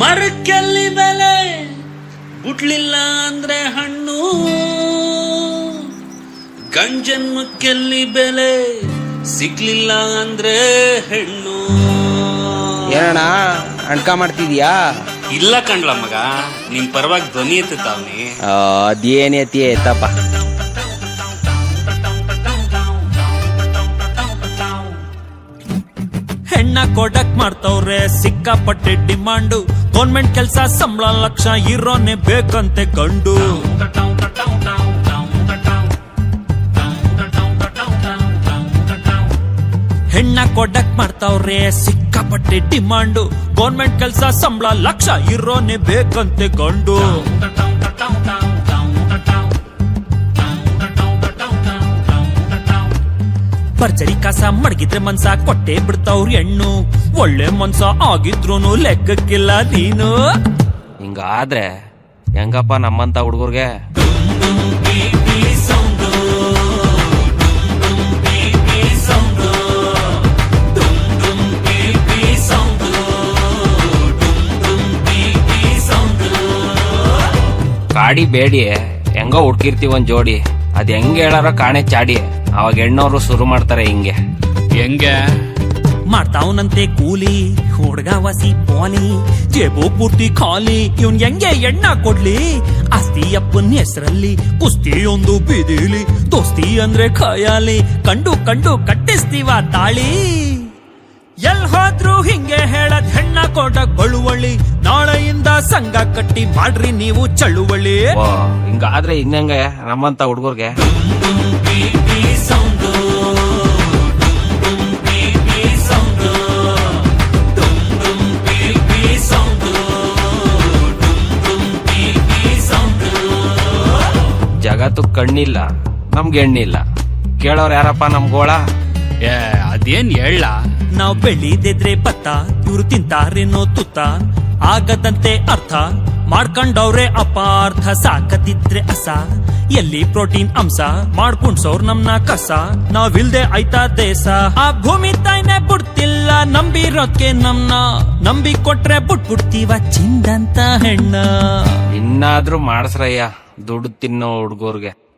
ಮರಕ್ಕೆಲ್ಲಿ ಬೆಲೆ ಹುಟ್ಲಿಲ್ಲ ಅಂದ್ರೆ ಹಣ್ಣು. ಗಂಜನ್ಮಕ್ಕೆಲ್ಲಿ ಬೆಲೆ ಸಿಗ್ಲಿಲ್ಲ ಅಂದ್ರೆ ಹೆಣ್ಣು. ಏನಣ್ಣ ಅಣ್ಕ ಮಾಡ್ತಿದ್ಯಾ? ಇಲ್ಲ ಕಣ್ಲ ಮಗ ನಿನ್ ಪರವಾಗಿ ಧ್ವನಿ ಎತ್ತುತ್ತಾವ್ನಿ. ಅದೇನೇ ಅದೇನೇತಿ ಎತ್ತಪ್ಪ. ಹೆಣ್ಣ ಕೊಡಕ್ ಮಾಡ್ತವ್ರೆ, ಸಿಕ್ಕಾಪಟ್ಟೆ ಡಿಮಾಂಡು. ಗೌರ್ಮೆಂಟ್ ಕೆಲ್ಸ, ಸಂಬಳ ಲಕ್ಷ ಇರೋನೆ ಬೇಕಂತೆ ಕಂಡು ಹೆಣ್ಣ ಕೊಡಕ್ ಮಾಡ್ತಾವ್ರೆ, ಸಿಕ್ಕಾಪಟ್ಟೆ ಡಿಮಾಂಡು. ಗೌರ್ಮೆಂಟ್ ಕೆಲ್ಸ, ಸಂಬಳ ಲಕ್ಷ ಇರೋನೆ ಬೇಕಂತೆ ಗಂಡು. ಭರ್ಜರಿ ಕಸ ಮಡಗಿದ್ರೆ ಮನ್ಸ ಕೊಟ್ಟೆ ಬಿಡ್ತಾವ್ರಿ ಹೆಣ್ಣು. ಒಳ್ಳೆ ಮನ್ಸ ಆಗಿದ್ರೂನು ಲೆಕ್ಕಕ್ಕಿಲ್ಲ ನೀನು. ಹಿಂಗಾದ್ರೆ ಹೆಂಗಪ್ಪ ನಮ್ಮಂತ ಹುಡುಗರ್ಗೆ? ಕಾಡಿ ಬೇಡಿ ಹೆಂಗೋ ಹುಡ್ಕಿರ್ತೀವಿ ಒಂದ್ ಜೋಡಿ. ಅದ್ ಹೆಂಗ ಹೇಳಾರ ಕಾಣೆ ಚಾಡಿ ಅವಾಗ ಹೆಣ್ಣವರು ಶುರು ಮಾಡ್ತಾರೆ ಹಿಂಗೆ. ಹೆಂಗೆ? ಮಾಡ್ತಾವನಂತೆ ಕೂಲಿ ಹುಡ್ಗ ವಸಿ ಪೋಲಿ ಜೇಬು ಪೂರ್ತಿ ಖಾಲಿ ಇವನ್ ಹೆಂಗೆ ಎಣ್ಣ ಕೊಡ್ಲಿ? ಅಸ್ತಿ ಅಪ್ಪನ್ ಹೆಸರಲ್ಲಿ ಕುಸ್ತಿ ಒಂದು ಬೀದಿಲಿ ದೋಸ್ತಿ ಅಂದ್ರೆ ಖಯಾಲಿ ಕಂಡು ಕಂಡು ಕಟ್ಟಿಸ್ತೀವ ತಾಳಿ. ಎಲ್ ಹೋದ್ರು ಹಿಂಗೆ ಹೇಳದ್ ಹೆಣ್ಣ ಕೋಟ ಬಳುವಳಿ ನಾಳೆಯಿಂದ ಸಂಘ ಕಟ್ಟಿ ಮಾಡ್ರಿ ನೀವು ಚಳುವಳಿ. ಹಿಂಗ ಹಿಂಗಾದ್ರೆ ಇನ್ನಂಗೆ ನಮ್ಮಂತ ಹುಡುಗರ್ಗೆ? ಜಗತ್ತು ಕಣ್ಣಿಲ್ಲ ನಮ್ಗೆ ಹೆಣ್ಣಿಲ್ಲ ಕೇಳೋರ್ ಯಾರಪ್ಪ ನಮ್ಗೋಳ? ಏ ಅದೇನ್ ಹೇಳ? ನಾವ್ ಬೆಳಿದಿದ್ರೆ ಭತ್ತ ಇವ್ರು ತಿಂತಾರೇನೋ ತುತ್ತ. ಆಗದಂತೆ ಅರ್ಥ, ಮಾಡ್ಕೊಂಡವ್ರೆ ಅಪಾರ್ಥ, ಸಾಕದಿದ್ರೆ ಅಸ. ಎಲ್ಲಿ ಪ್ರೋಟೀನ್ ಅಂಶ, ಮಾಡ್ಕೊಂಡ್ಸೋರ್ ನಮ್ನ ಕಸ. ನಾವಿಲ್ದೆ ಆಯ್ತಾ ದೇಶ ಆ ಭೂಮಿ ತಾಯ್ನೆ ಬಿಡ್ತಿಲ್ಲ ನಂಬಿರೋಕೆ ನಮ್ನ. ನಂಬಿ ಕೊಟ್ರೆ ಬಿಟ್ಬಿಡ್ತೀವ ಚಿಂದಂತ ಹೆಣ್ಣ. ಇನ್ನಾದ್ರೂ ಮಾಡ್ಸ್ರಯ್ಯ, ದುಡ್ಡು ತಿನ್ನೋ ಹುಡುಗರ್ಗೆ.